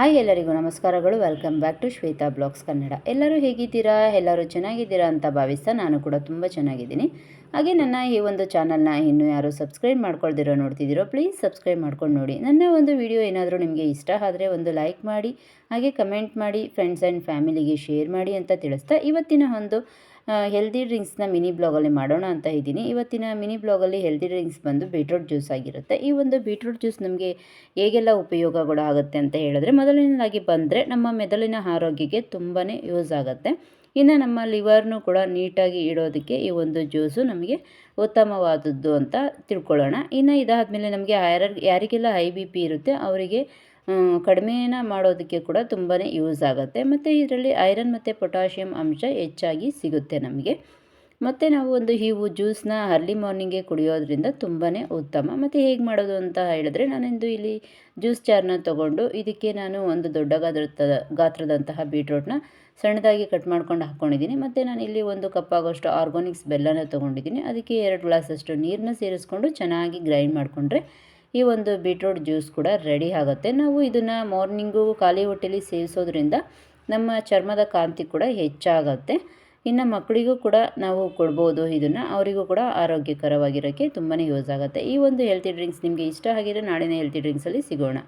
Hi ಎಲ್ಲರಿಗೂ ನಮಸ್ಕಾರಗಳು. Welcome back to Shweta vlogs Kannada. ಎಲ್ಲರೂ ಹೇಗಿದ್ದೀರಾ? ಎಲ್ಲರೂ ಚೆನ್ನಾಗಿದ್ದೀರಾ ಅಂತ ಭಾವಿಸ್ತಾ ನಾನು ಕೂಡ ತುಂಬ ಚೆನ್ನಾಗಿದ್ದೀನಿ. ಹಾಗೆ ನನ್ನ ಈ ಒಂದು ಚಾನಲ್ನ ಇನ್ನೂ ಯಾರು ಸಬ್ಸ್ಕ್ರೈಬ್ ಮಾಡ್ಕೊಳ್ದಿರೋ, ನೋಡ್ತಿದ್ದೀರೋ ಪ್ಲೀಸ್ ಸಬ್ಸ್ಕ್ರೈಬ್ ಮಾಡ್ಕೊಂಡು ನೋಡಿ. ನನ್ನ ಒಂದು ವಿಡಿಯೋ ಏನಾದರೂ ನಿಮಗೆ ಇಷ್ಟ ಆದರೆ ಒಂದು ಲೈಕ್ ಮಾಡಿ, ಹಾಗೆ ಕಮೆಂಟ್ ಮಾಡಿ ಫ್ರೆಂಡ್ಸ್ ಆ್ಯಂಡ್ ಫ್ಯಾಮಿಲಿಗೆ ಶೇರ್ ಮಾಡಿ ಅಂತ ತಿಳಿಸ್ತಾ ಇವತ್ತಿನ ಒಂದು ಹೆಲ್ದಿ ಡ್ರಿಂಕ್ಸ್ನ ಮಿನಿ ಬ್ಲಾಗಲ್ಲಿ ಮಾಡೋಣ ಅಂತ ಇದ್ದೀನಿ. ಇವತ್ತಿನ ಮಿನಿ ಬ್ಲಾಗಲ್ಲಿ ಹೆಲ್ದಿ ಡ್ರಿಂಕ್ಸ್ ಬಂದು ಬೀಟ್ರೂಟ್ ಜ್ಯೂಸ್ ಆಗಿರುತ್ತೆ. ಈ ಒಂದು ಬೀಟ್ರೂಟ್ ಜ್ಯೂಸ್ ನಮಗೆ ಹೇಗೆಲ್ಲ ಉಪಯೋಗಗಳು ಆಗುತ್ತೆ ಅಂತ ಹೇಳಿದ್ರೆ, ಮೊದಲನೇದಾಗಿ ಬಂದರೆ ನಮ್ಮ ಮೆದುಳಿನ ಆರೋಗ್ಯಕ್ಕೆ ತುಂಬಾ ಯೂಸ್ ಆಗುತ್ತೆ. ಇನ್ನು ನಮ್ಮ ಲಿವರ್ನು ಕೂಡ ನೀಟಾಗಿ ಇಡೋದಕ್ಕೆ ಈ ಒಂದು ಜ್ಯೂಸು ನಮಗೆ ಉತ್ತಮವಾದದ್ದು ಅಂತ ತಿಳ್ಕೊಳ್ಳೋಣ. ಇನ್ನು ಇದಾದಮೇಲೆ ನಮಗೆ ಯಾರ ಯಾರಿಗೆಲ್ಲ ಹೈ ಬಿ ಪಿ ಇರುತ್ತೆ, ಅವರಿಗೆ ಕಡಿಮೆನ ಮಾಡೋದಕ್ಕೆ ಕೂಡ ತುಂಬಾ ಯೂಸ್ ಆಗುತ್ತೆ. ಮತ್ತು ಇದರಲ್ಲಿ ಐರನ್ ಮತ್ತು ಪೊಟ್ಯಾಷಿಯಂ ಅಂಶ ಹೆಚ್ಚಾಗಿ ಸಿಗುತ್ತೆ ನಮಗೆ. ಮತ್ತು ನಾವು ಒಂದು ಹೀವು ಜ್ಯೂಸನ್ನ ಅರ್ಲಿ ಮಾರ್ನಿಂಗೆ ಕುಡಿಯೋದ್ರಿಂದ ತುಂಬಾ ಉತ್ತಮ. ಮತ್ತು ಹೇಗೆ ಮಾಡೋದು ಅಂತ ಹೇಳಿದ್ರೆ, ನಾನಿಂದು ಇಲ್ಲಿ ಜ್ಯೂಸ್ ಚಾರ್ನ ತೊಗೊಂಡು ಇದಕ್ಕೆ ನಾನು ಒಂದು ದೊಡ್ಡ ಗಾತ್ರದ, ಗಾತ್ರದಂತಹ ಬೀಟ್ರೋಟ್ನ ಸಣ್ಣದಾಗಿ ಕಟ್ ಮಾಡ್ಕೊಂಡು ಹಾಕ್ಕೊಂಡಿದ್ದೀನಿ ಮತ್ತು ನಾನು ಇಲ್ಲಿ ಒಂದು ಕಪ್ ಆಗೋಷ್ಟು ಆರ್ಗಾನಿಕ್ಸ್ ಬೆಲ್ಲನ ತೊಗೊಂಡಿದ್ದೀನಿ. ಅದಕ್ಕೆ ಎರಡು ಗ್ಲಾಸಷ್ಟು ನೀರನ್ನ ಸೇರಿಸ್ಕೊಂಡು ಚೆನ್ನಾಗಿ ಗ್ರೈಂಡ್ ಮಾಡಿಕೊಂಡ್ರೆ ಈ ಒಂದು ಬೀಟ್ರೂಟ್ ಜ್ಯೂಸ್ ಕೂಡ ರೆಡಿ ಆಗುತ್ತೆ. ನಾವು ಇದನ್ನು ಮಾರ್ನಿಂಗು ಖಾಲಿ ಹೊಟ್ಟೆಲಿ ಸೇವಿಸೋದ್ರಿಂದ ನಮ್ಮ ಚರ್ಮದ ಕಾಂತಿ ಕೂಡ ಹೆಚ್ಚಾಗುತ್ತೆ. ಇನ್ನು ಮಕ್ಕಳಿಗೂ ಕೂಡ ನಾವು ಕೊಡ್ಬೋದು ಇದನ್ನು. ಅವರಿಗೂ ಕೂಡ ಆರೋಗ್ಯಕರವಾಗಿರೋಕ್ಕೆ ತುಂಬಾ ಯೂಸ್ ಆಗುತ್ತೆ. ಈ ಒಂದು ಹೆಲ್ತಿ ಡ್ರಿಂಕ್ಸ್ ನಿಮಗೆ ಇಷ್ಟ ಆಗಿದ್ರೆ ನಾಳಿನ ಹೆಲ್ತಿ ಡ್ರಿಂಕ್ಸಲ್ಲಿ ಸಿಗೋಣ.